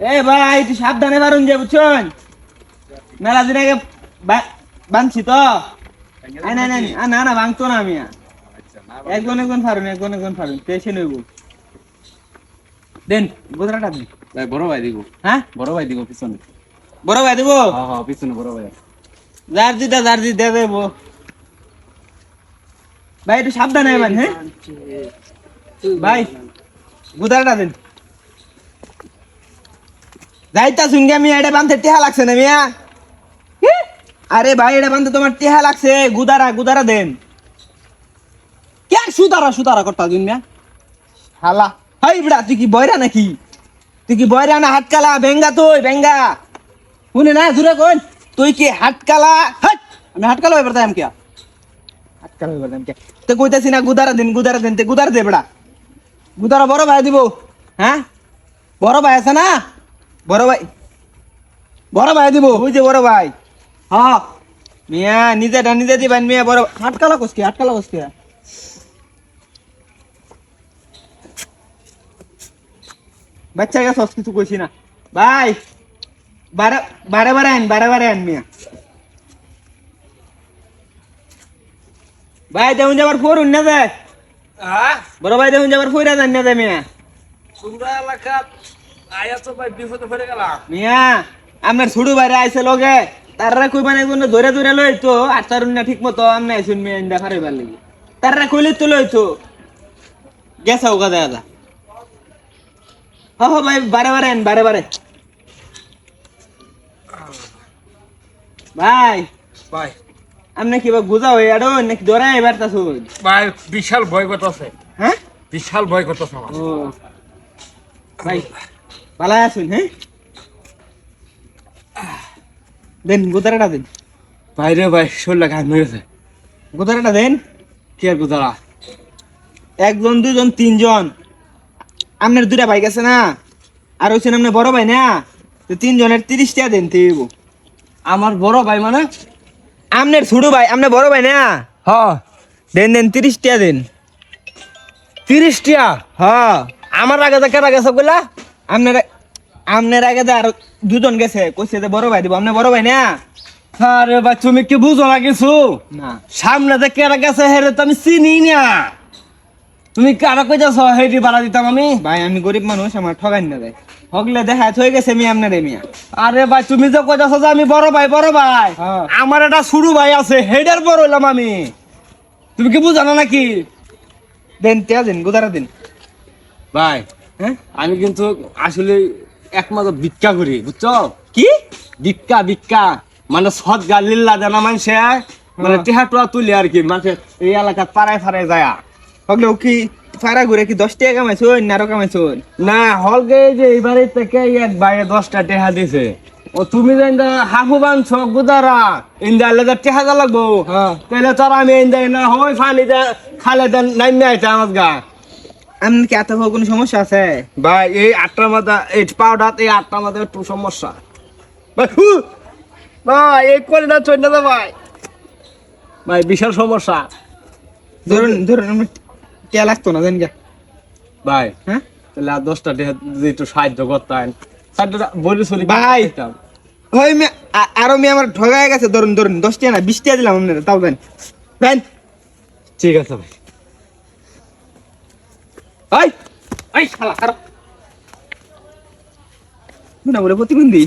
এ ভাই তুই সাবধানে পারুন যে বুঝছেন? মেলা দিন আগে বা- বাঁধছি তো। না না না, না না ভাঙতো না আমি আর। একজন একজন ফারুন একজন একজন ফারুন পেছে নইব। দেন গোদরাটা দিন ভাই বড় ভাই দিব। হ্যাঁ? বড় ভাই দিব পিছনে। বড় ভাই দেবো? হ্যাঁ হ্যাঁ পিছনে বড় ভাই। যার দিটা যার দি দে দেবো ভাই একটু সাবধানে এবার হ্যাঁ? ভাই গুদারটা দিন। যাইতা শুনগে আমি এটা বান্ধতে টেহা লাগছে না মিয়া? আরে ভাই এটা বান্ধতে তোমার টেহা লাগছে। গুদারা গুদারা দেন। কে সুতারা সুতারা করতা দিন মিয়া? হালা হাই বড়া তুই কি বয়রা নাকি? তুই কি বয়রা না হাটকালা? বেঙ্গা তুই বেঙ্গা। শুনে না জুড়ে কোন তুই কি হাটকালা? হাট! আমি হাট কালো এবার তাই আমি কিয়া? হাটকালা বললাম কে তো কইতাছি না গুদারা দিন গুদারা দিন। তে গুদার দে বড়া। গুদারা বড় ভাই দিব। হ্যাঁ? বড় ভাই আছে না? বড় ভাই। বড় ভাই দিব। ওই যে বড় ভাই। হ্যাঁ। মিয়া নিজেটা নিজে দিবেন মিয়া বড় হাটকালা কসকি হাটকালা কসকি বাচ্চা গেছে কিছু কইছি না। ভাই বারে বারে বারে আন বারে বারে আন মিয়া। ভাই দেখুন যাবার ফোর উন্না যায়? হ্যাঁ? বড় ভাই দেখুন যাবার ফোর আন না যায় মিয়া? তোমরা এলাকা। আয়া তো ভাই বিপদে পড়ে গেলাম। মিয়া আপনার ছুড়ু বাইরে আইছে লগে তাররা কই কোন ধরে ধরে লই আর তার না ঠিক মতো আমনে আইছুন মিয়া ইন্দা খারাইবার লাগি। তাররা কইলে তো লই তো ওগা দাদা হ হ ভাই বারে বারে আন বারে বারে। ভাই ভাই। গুজা হয়ে আড়ো নাকি ধরে এবার তা ভাই বিশাল ভয় করতেছে। হ্যাঁ? বিশাল ভয় করতেছে আমার। ভাই ভালো আছেন হ্যাঁ? দেন গুদারাটা দেন। ভাই রে ভাই শরীরটা ঘাম হয়ে গেছে। গুদারাটা দেন। কি আর গুজারা একজন দুজন তিনজন। আপনার দুটা বাইক আছে না? আর হচ্ছেন আপনার বড় ভাই না? তো তিনজনের তিরিশ টাকা দেন তেব আমার বড় ভাই মানে? আপনার ছোট ভাই আপনার বড় ভাই না? হ্যাঁ দেন দেন তিরিশ টাকা দেন। তিরিশ হ্যাঁ আমার আগে কেটা গেছে বললা আপনার আপনার আগে আর দুজন গেছে কইছে যে বড় ভাই দিব। আপনার বড় ভাই না? আরে ভাই তুমি কি বুঝো না কিছু? না। সামনে যে কেটা গেছে হেরে তো আমি চিনি না। তুমি কারা কইতাছ হেডি বাড়া দিতাম আমি? ভাই আমি গরিব মানুষ আমার ঠগাই না দেয় হগলে দেখা হয়ে গেছে মি আপনার মিয়া। আরে ভাই তুমি যে কইতাছ যে আমি বড় ভাই বড় ভাই হ্যাঁ। আমার একটা শুরু ভাই আছে হেডের বড় হইলাম আমি। তুমি কি বুঝানো নাকি? দেন টিয়া দিন গুদারা দিন। ভাই হ্যাঁ? আমি কিন্তু আসলে একমাত্র ভিক্ষা করি বুঝছ? কি? ভিক্ষা ভিক্ষা। মানে সৎ গা লিল্লা জানা মানুষে মানে হ্যাঁ। টেহা টোয়া তুলি আর কি মানুষে এই এলাকাত পাড়ায় ফাড়ায় যায়। হগলে কি ফারা ঘুরে কি দশ টাকা কামাইছুন না আরও কামাইছুন না হলগে যে এইবারে থেকে এক বাইরে দশটা টেহা দিছে। ও তুমি যে হাফু বানছ গুদারা ইন্দা আলাদা টেহা যা লাগবো। হ্যাঁ। তাহলে তোর আমি ইন্দা না হয় দে খালে দেন নাই নাই আমার গা আপনার কি এত কোনো সমস্যা আছে? ভাই এই আটটার মধ্যে এই পাউডার এই আটটার মধ্যে একটু সমস্যা। ভাই হু! ভাই এই করে না চল না ভাই। ভাই বিশাল সমস্যা। ধরুন ধরুন আমার টিয়া লাগতো না জান ভাই হ্যাঁ? তাহলে আর দশটা যদি একটু সাহায্য করতেন। সাহায্য বলি চলি ভাই। ওই মে আরও মেয়ে আমার ঠগায় গেছে ধরুন ধরুন দশ টাকা না বিশ টাকা দিলাম আপনার তাও দেন। দেন। ঠিক আছে ভাই। ওই ওই শালা খারাপ না বলে প্রতিবন্ধী।